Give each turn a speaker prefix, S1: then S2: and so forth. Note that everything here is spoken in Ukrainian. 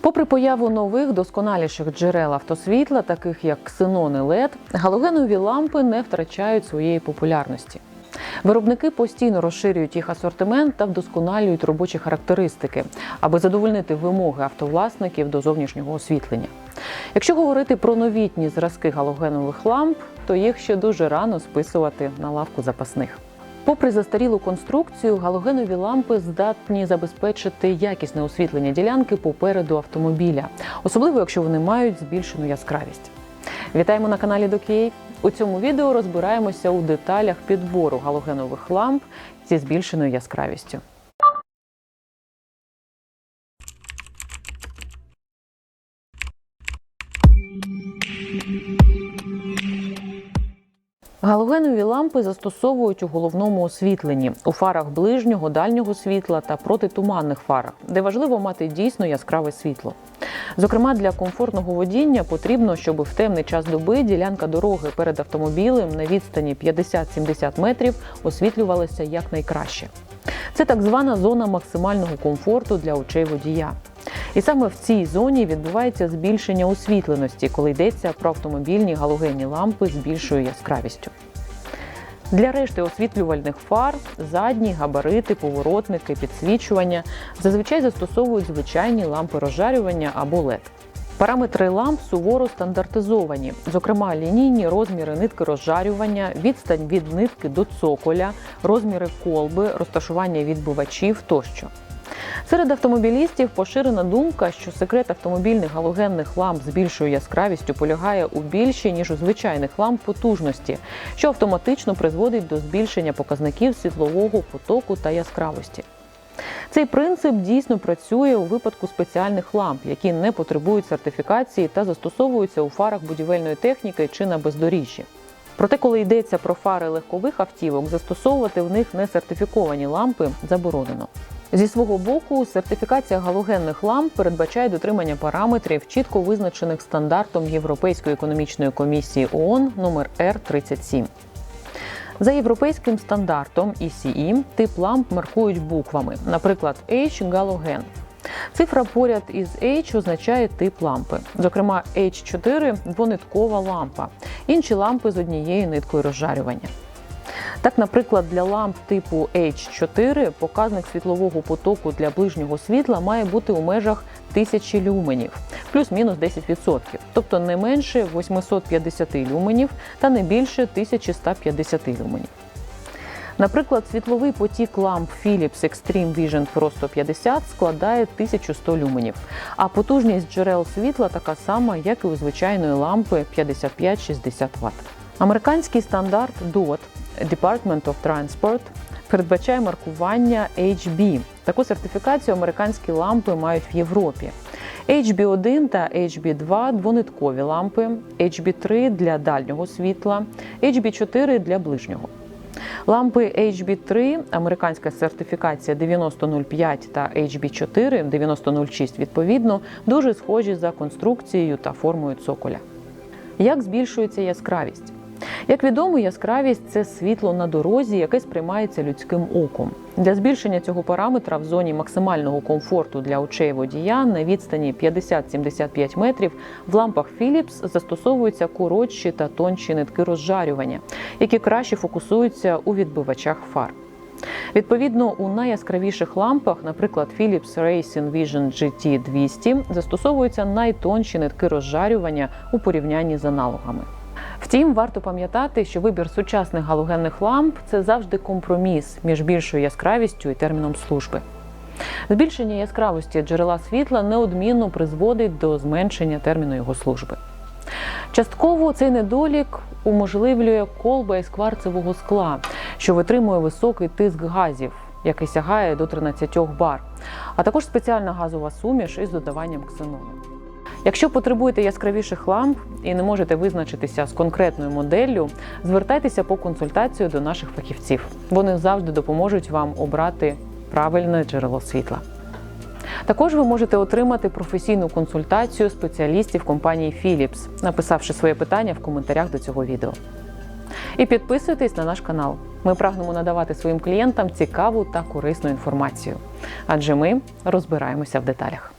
S1: Попри появу нових досконаліших джерел автосвітла, таких як ксенон і LED, галогенові лампи не втрачають своєї популярності. Виробники постійно розширюють їх асортимент та вдосконалюють робочі характеристики, аби задовольнити вимоги автовласників до зовнішнього освітлення. Якщо говорити про новітні зразки галогенових ламп, то їх ще дуже рано списувати на лавку запасних. Попри застарілу конструкцію, галогенові лампи здатні забезпечити якісне освітлення ділянки попереду автомобіля, особливо якщо вони мають збільшену яскравість. Вітаємо на каналі Докей. У цьому відео розбираємося у деталях підбору галогенових ламп зі збільшеною яскравістю. Галогенові лампи застосовують у головному освітленні у фарах ближнього, дальнього світла та протитуманних фарах, де важливо мати дійсно яскраве світло. Зокрема, для комфортного водіння потрібно, щоб в темний час доби ділянка дороги перед автомобілем на відстані 50-70 метрів освітлювалася якнайкраще. Це так звана зона максимального комфорту для очей водія. І саме в цій зоні відбувається збільшення освітленості, коли йдеться про автомобільні галогенні лампи з більшою яскравістю. Для решти освітлювальних фар задні, габарити, поворотники, підсвічування зазвичай застосовують звичайні лампи розжарювання або LED. Параметри ламп суворо стандартизовані, зокрема лінійні розміри нитки розжарювання, відстань від нитки до цоколя, розміри колби, розташування відбивачів тощо. Серед автомобілістів поширена думка, що секрет автомобільних галогенних ламп з більшою яскравістю полягає у більшій, ніж у звичайних ламп потужності, що автоматично призводить до збільшення показників світлового потоку та яскравості. Цей принцип дійсно працює у випадку спеціальних ламп, які не потребують сертифікації та застосовуються у фарах будівельної техніки чи на бездоріжжі. Проте, коли йдеться про фари легкових автівок, застосовувати в них несертифіковані лампи заборонено. Зі свого боку, сертифікація галогенних ламп передбачає дотримання параметрів, чітко визначених стандартом Європейської економічної комісії ООН номер Р37. За європейським стандартом ECE тип ламп маркують буквами, наприклад, H галоген. Цифра поряд із H означає тип лампи. Зокрема, H4 двониткова лампа, інші лампи з однією ниткою розжарювання. Так, наприклад, для ламп типу H4 показник світлового потоку для ближнього світла має бути у межах 1000 люменів, плюс-мінус 10%, тобто не менше 850 люменів та не більше 1150 люменів. Наприклад, світловий потік ламп Philips Extreme Vision Pro 150 складає 1100 люменів, а потужність джерел світла така сама, як і у звичайної лампи 55-60 Вт. Американський стандарт DOT Department of Transport передбачає маркування HB. Таку сертифікацію американські лампи мають в Європі. HB1 та HB2 двониткові лампи, HB3 для дальнього світла, HB4 для ближнього. Лампи HB3, американська сертифікація 9005 та HB4 9006 відповідно дуже схожі за конструкцією та формою цоколя. Як збільшується яскравість? Як відомо, яскравість це світло на дорозі, яке сприймається людським оком. Для збільшення цього параметра в зоні максимального комфорту для очей водія на відстані 50-75 метрів в лампах Philips застосовуються коротші та тонші нитки розжарювання, які краще фокусуються у відбивачах фар. Відповідно, у найяскравіших лампах, наприклад, Philips Racing Vision GT 200, застосовуються найтонші нитки розжарювання у порівнянні з аналогами. Втім, варто пам'ятати, що вибір сучасних галогенних ламп це завжди компроміс між більшою яскравістю і терміном служби. Збільшення яскравості джерела світла неодмінно призводить до зменшення терміну його служби. Частково цей недолік уможливлює колба із кварцевого скла, що витримує високий тиск газів, який сягає до 13 бар, а також спеціальна газова суміш із додаванням ксенону. Якщо потребуєте яскравіших ламп і не можете визначитися з конкретною моделлю, звертайтеся по консультацію до наших фахівців. Вони завжди допоможуть вам обрати правильне джерело світла. Також ви можете отримати професійну консультацію спеціалістів компанії Philips, написавши своє питання в коментарях до цього відео. І підписуйтесь на наш канал. Ми прагнемо надавати своїм клієнтам цікаву та корисну інформацію, адже ми розбираємося в деталях.